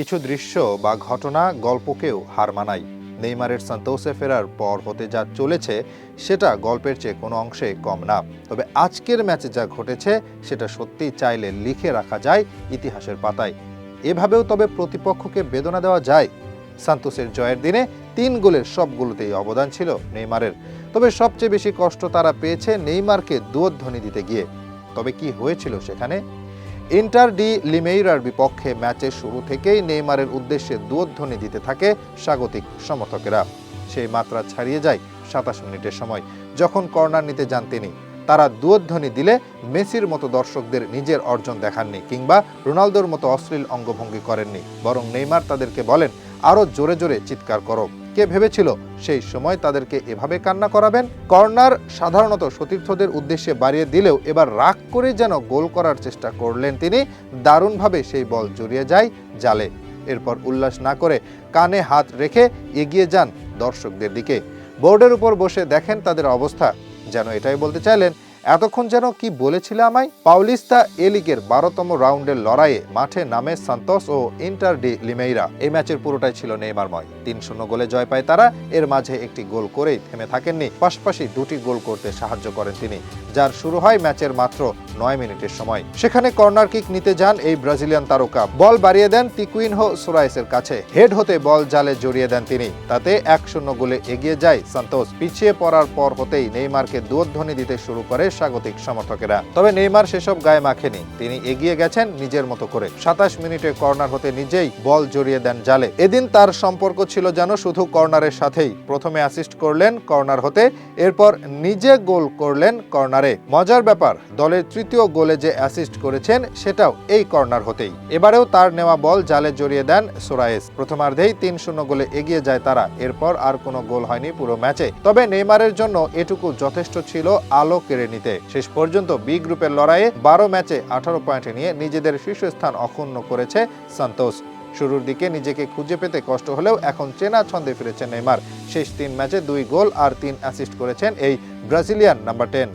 কিছু দৃশ্য বা ঘটনা গল্পকেও হার মানায়। নেইমারের সান্তোসে ফেরার পর হতে যা চলেছে, সেটা গল্পের চেয়ে কোনো অংশে কম না। তবে আজকের ম্যাচে যা ঘটেছে, সেটা সত্যি চাইলে লিখে রাখা যায় ইতিহাসের পাতায়। এভাবেও তবে প্রতিপক্ষকে বেদনা দেওয়া যায়। সান্তোসের জয়ের দিনে তিন গোলের সবগুলোতেই অবদান ছিল নেইমারের। তবে সবচেয়ে বেশি কষ্ট তারা পেয়েছে নেইমারকে দুয়োধ্বনি দিতে গিয়ে। তবে কি হয়েছিল সেখানে? ইন্টার ডি লিমেইরার বিপক্ষে ম্যাচের শুরু থেকেই নেইমারের উদ্দেশ্যে দুয়োধ্বনি দিতে থাকে স্বাগতিক সমর্থকেরা। সেই মাত্রা ছাড়িয়ে যায় সাতাশ মিনিটের সময়। যখন কর্নার নিতে যান তিনি, তারা দুয়োধ্বনি দিলে মেসির মতো দর্শকদের নিজের অর্জন দেখাননি কিংবা রোনালদোর মতো অশ্লীল অঙ্গভঙ্গি করেননি। বরং নেইমার তাদেরকে বলেন আরও জোরে জোরে চিৎকার করো। কে ভেবেছিল সেই সময় তাদেরকে এভাবে কান্না করাবেন? কর্নার সাধারণত সতীর্থদের উদ্দেশ্যে বাড়িয়ে দিলেও এবার রাগ করে যেন গোল করার চেষ্টা করলেন তিনি, দারুণভাবে সেই বল জড়িয়ে যায় জালে। এরপর উল্লাস না করে কানে হাত রেখে এগিয়ে যান দর্শকদের দিকে। বোর্ডের উপর বসে দেখেন তাদের অবস্থা। যেন এটাই বলতে চাইলেন এতক্ষণ যেন কি বলেছিল আমায়? পাউলিস্তা এ লিগের বারোতম রাউন্ডের লড়াইয়ে মাঠে নামে সান্তোস ও ইন্টার ডি লিমেইরা। এই ম্যাচের পুরোটাই ছিল নেইমারময়। তিন শূন্য গোলে জয় পায় তারা। এর মাঝে একটি গোল করেই থেমে থাকেননি। পাশাপাশি দুটি গোল করতে সাহায্য করেন তিনি। যার শুরু হয় ম্যাচের মাত্র নয় মিনিটের সময়। সেখানে কর্নার কিক নিতে যান এই ব্রাজিলিয়ান তারকা। বল বাড়িয়ে দেন তিকুইনহো সুরাইসের কাছে। হেড হতে বল জালে জড়িয়ে দেন তিনি। তাতে এক শূন্য গোলে এগিয়ে যায় সান্তোস। পিছিয়ে পড়ার পর হতেই নেইমারকে দুয়োধ্বনি দিতে শুরু করে স্বাগতিক সমর্থকেরা। তবে নেইমার সেসব গায়ে মাখেনি। তিনি এগিয়ে গেছেন নিজের মতো করে। সাতাশ মিনিটে কর্নার হতে নিজেই বল জড়িয়ে দেন জালে। এদিন তার সম্পর্ক ছিল যেন শুধু কর্নারের সাথেই। প্রথমে অ্যাসিস্ট করলেন কর্নার হতে। এরপর নিজে গোল করলেন কর্নারে। মজার ব্যাপার, দলের তৃতীয় গোলে যে অ্যাসিস্ট করেছেন, সেটাও এই কর্নার হতেই। এবারেও তার নেওয়া বল জালে জড়িয়ে দেন সোরায়েস। প্রথমার্ধেই তিন শূন্য গোলে এগিয়ে যায় তারা। এরপর আর কোনো গোল হয়নি পুরো ম্যাচে। তবে নেইমারের জন্য এটুকু যথেষ্ট ছিল আলো কেড়ে নিতে। শেষ পর্যন্ত বি গ্রুপের লড়াইয়ে বারো ম্যাচে আঠারো পয়েন্টে নিয়ে নিজেদের শীর্ষস্থান অক্ষুণ্ণ করেছে সান্তোস শুরুর দিকে নিজেকে খুঁজে পেতে কষ্ট হলেও এখন চেনা ছন্দে ফিরেছেন নেইমার। শেষ তিন ম্যাচে দুই গোল আর তিন অ্যাসিস্ট করেছেন এই ব্রাজিলিয়ান নাম্বার টেন